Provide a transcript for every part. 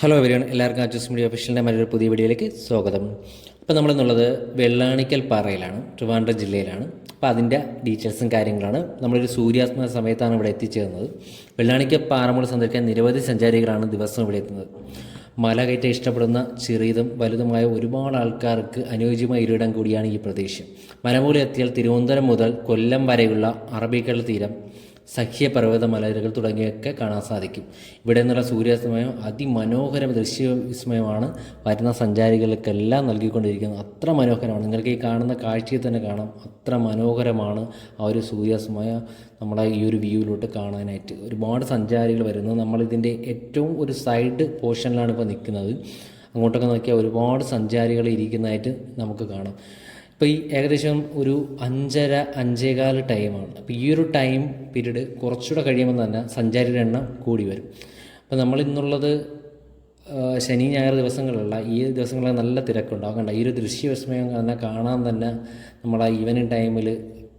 Hello എവരിയാണ് എല്ലാവർക്കും Ajas media ഒഫീഷ്യലിന്റെ മറ്റൊരു പുതിയ വീഡിയോയിലേക്ക് സ്വാഗതം. അപ്പോൾ നമ്മളെന്നുള്ളത് വെള്ളാണിക്കൽ പാറയിലാണ് ട്രിവാൻഡ്രം ജില്ലയിലാണ്. അപ്പോൾ അതിന്റെ ഡീറ്റെയിൽസും കാര്യങ്ങളാണ്. നമ്മളൊരു സൂര്യാസ്തമയ സമയത്താണ് ഇവിടെ എത്തിച്ചേർന്നത്. വെള്ളാണിക്കൽ പാറമുകൾ സന്ദർശിക്കാൻ നിരവധി സഞ്ചാരികളാണ് ദിവസം ഇവിടെ എത്തുന്നത്. മല കയറ്റം ഇഷ്ടപ്പെടുന്ന ചെറിയതും വലുതുമായ ഒരുപാട് ആൾക്കാർക്ക് അനുയോജ്യമായ ഇരിടം കൂടിയാണ് ഈ പ്രദേശം. മലമൂലെത്തിയാൽ തിരുവനന്തപുരം മുതൽ കൊല്ലം വരെയുള്ള അറബിക്കടൽ തീരം സഖ്യപർവത മലനിരകൾ തുടങ്ങിയൊക്കെ കാണാൻ സാധിക്കും. ഇവിടെ നിന്നുള്ള സൂര്യാസ്തമയം അതിമനോഹര ദൃശ്യ വിസ്മയമാണ് വരുന്ന സഞ്ചാരികൾക്കെല്ലാം നൽകിക്കൊണ്ടിരിക്കുന്നത്. അത്ര മനോഹരമാണ്. നിങ്ങൾക്ക് ഈ കാണുന്ന കാഴ്ചയിൽ തന്നെ കാണാം. അത്ര മനോഹരമാണ് ആ ഒരു സൂര്യാസ്തമയം നമ്മളെ ഈ ഒരു വ്യൂവിലോട്ട് കാണാനായിട്ട്. ഒരുപാട് സഞ്ചാരികൾ വരുന്നു. നമ്മളിതിന്റെ ഏറ്റവും ഒരു സൈഡ് പോർഷനിലാണ് ഇപ്പോൾ നിൽക്കുന്നത്. അങ്ങോട്ടൊക്കെ നോക്കിയാൽ ഒരുപാട് സഞ്ചാരികൾ ഇരിക്കുന്നതായിട്ട് നമുക്ക് കാണാം. ഇപ്പോൾ ഈ ഏകദേശം ഒരു അഞ്ചര അഞ്ചേകാൽ ടൈമാണ്. അപ്പോൾ ഈ ഒരു ടൈം പീരീഡ് കുറച്ചുകൂടെ കഴിയുമ്പോൾ തന്നെ സഞ്ചാരിയുടെ എണ്ണം കൂടി വരും. അപ്പോൾ നമ്മൾ ഇന്നുള്ളത് ശനി ഞായർ ദിവസങ്ങളിലുള്ള ഈ ദിവസങ്ങളിൽ നല്ല തിരക്കുണ്ടാവും കണ്ട ഈ ഒരു ദൃശ്യവിസ്മയം തന്നെ കാണാൻ തന്നെ നമ്മൾ ഈവനിങ് ടൈമിൽ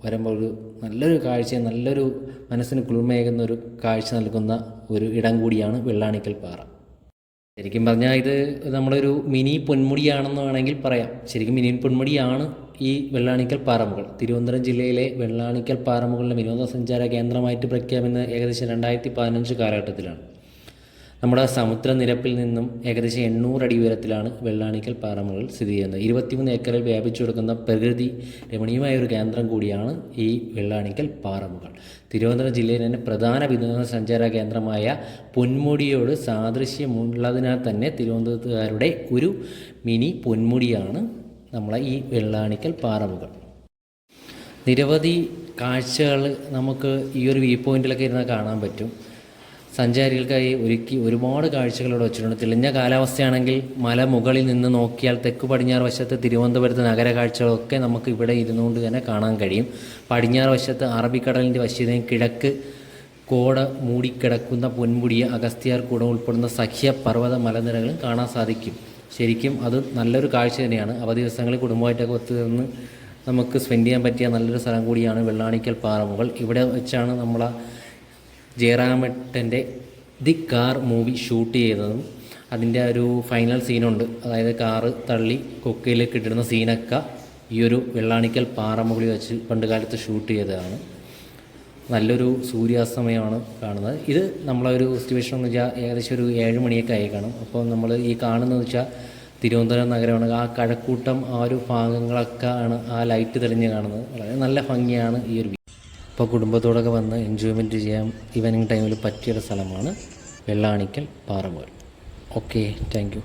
വരുമ്പോൾ ഒരു നല്ലൊരു കാഴ്ച നല്ലൊരു മനസ്സിന് കുളിർമയേകുന്ന ഒരു കാഴ്ച നൽകുന്ന ഒരു ഇടം കൂടിയാണ് വെള്ളാണിക്കൽ പാറ. ശരിക്കും പറഞ്ഞാൽ ഇത് നമ്മളൊരു മിനി പൊന്മുടിയാണെന്ന് വേണമെങ്കിൽ പറയാം. ശരിക്കും മിനി പൊന്മുടിയാണ് ഈ വെള്ളാണിക്കൽ പാറമുകൾ. തിരുവനന്തപുരം ജില്ലയിലെ വെള്ളാണിക്കൽ പാറമുകളുടെ വിനോദസഞ്ചാര കേന്ദ്രമായിട്ട് പ്രഖ്യാപിക്കുന്നത് ഏകദേശം രണ്ടായിരത്തി പതിനഞ്ച് കാലഘട്ടത്തിലാണ്. നമ്മുടെ സമുദ്രനിരപ്പിൽ നിന്നും ഏകദേശം എണ്ണൂറ് അടി ഉയരത്തിലാണ് വെള്ളാണിക്കൽ പാറമുകൾ സ്ഥിതി ചെയ്യുന്നത്. ഇരുപത്തിമൂന്ന് ഏക്കറിൽ വ്യാപിച്ചു കിടക്കുന്ന പ്രകൃതി രമണീയമായ ഒരു കേന്ദ്രം കൂടിയാണ് ഈ വെള്ളാണിക്കൽ പാറമുകൾ. തിരുവനന്തപുരം ജില്ലയിലെ തന്നെ പ്രധാന വിനോദസഞ്ചാര കേന്ദ്രമായ പൊന്മുടിയോട് സാദൃശ്യമുള്ളതിനാൽ തന്നെ തിരുവനന്തപുരത്തുകാരുടെ ഒരു മിനി പൊന്മുടിയാണ് നമ്മളെ ഈ വെള്ളാണിക്കൽ പാറമുകൾ. നിരവധി കാഴ്ചകൾ നമുക്ക് ഈ ഒരു വ്യൂ പോയിന്റിലൊക്കെ ഇരുന്നാൽ കാണാൻ പറ്റും. സഞ്ചാരികൾക്കായി ഒരുക്കി ഒരുപാട് കാഴ്ചകൾ ഇവിടെ വെച്ചിട്ടുണ്ട്. തെളിഞ്ഞ കാലാവസ്ഥയാണെങ്കിൽ മല മുകളിൽ നിന്ന് നോക്കിയാൽ തെക്ക് പടിഞ്ഞാറ് വശത്ത് തിരുവനന്തപുരത്ത് നഗര കാഴ്ചകളൊക്കെ നമുക്ക് ഇവിടെ ഇരുന്നുകൊണ്ട് തന്നെ കാണാൻ കഴിയും. പടിഞ്ഞാറ് വശത്ത് അറബിക്കടലിന്റെ വശ്യതയും കിഴക്ക് കോട മൂടിക്കിടക്കുന്ന പൊൻമുടിയ അഗസ്ത്യാർ കൂടം ഉൾപ്പെടുന്ന സഖ്യ പർവത മലനിരകളും കാണാൻ സാധിക്കും. ശരിക്കും അത് നല്ലൊരു കാഴ്ച തന്നെയാണ്. അവധി ദിവസങ്ങളിൽ കുടുംബമായിട്ടൊക്കെ ഒത്തുചേർന്ന് നമുക്ക് സ്പെൻഡ് ചെയ്യാൻ പറ്റിയ നല്ലൊരു സ്ഥലം കൂടിയാണ് വെള്ളാണിക്കൽ പാറമുകൾ. ഇവിടെ വെച്ചാണ് നമ്മൾ ജയറാമട്ടന്റെ ദി കാർ മൂവി ഷൂട്ട് ചെയ്തതും അതിന്റെ ഒരു ഫൈനൽ സീനുണ്ട് അതായത് കാറ് തള്ളി കൊക്കയിലേക്ക് ഇട്ടിരുന്ന സീനൊക്കെ ഈ ഒരു വെള്ളാണിക്കൽ പാറമുകളിൽ വെച്ച് പണ്ട് കാലത്ത് ഷൂട്ട് ചെയ്തതാണ്. നല്ലൊരു സൂര്യാസ്തമയമാണ് കാണുന്നത്. ഇത് നമ്മളെ ഒരു എസ്റ്റിമേഷൻ എന്ന് വെച്ചാൽ ഏകദേശം ഒരു ഏഴ് മണിയൊക്കെ ആയി കാണും. അപ്പോൾ നമ്മൾ ഈ കാണുന്നത് വെച്ചാൽ തിരുവനന്തപുരം നഗരമാണ്. ആ കഴക്കൂട്ടം ആ ഒരു ഭാഗങ്ങളൊക്കെ ആണ് ആ ലൈറ്റ് തെളിഞ്ഞ് കാണുന്നത്. വളരെ നല്ല ഭംഗിയാണ് ഈ ഒരു അപ്പോൾ കുടുംബത്തോടൊക്കെ വന്ന് എൻജോയ്മെന്റ് ചെയ്യാൻ ഈവനിങ് ടൈമിൽ പറ്റിയൊരു സ്ഥലമാണ് വെള്ളാണിക്കൽ പാറമോൽ ഓക്കെ താങ്ക്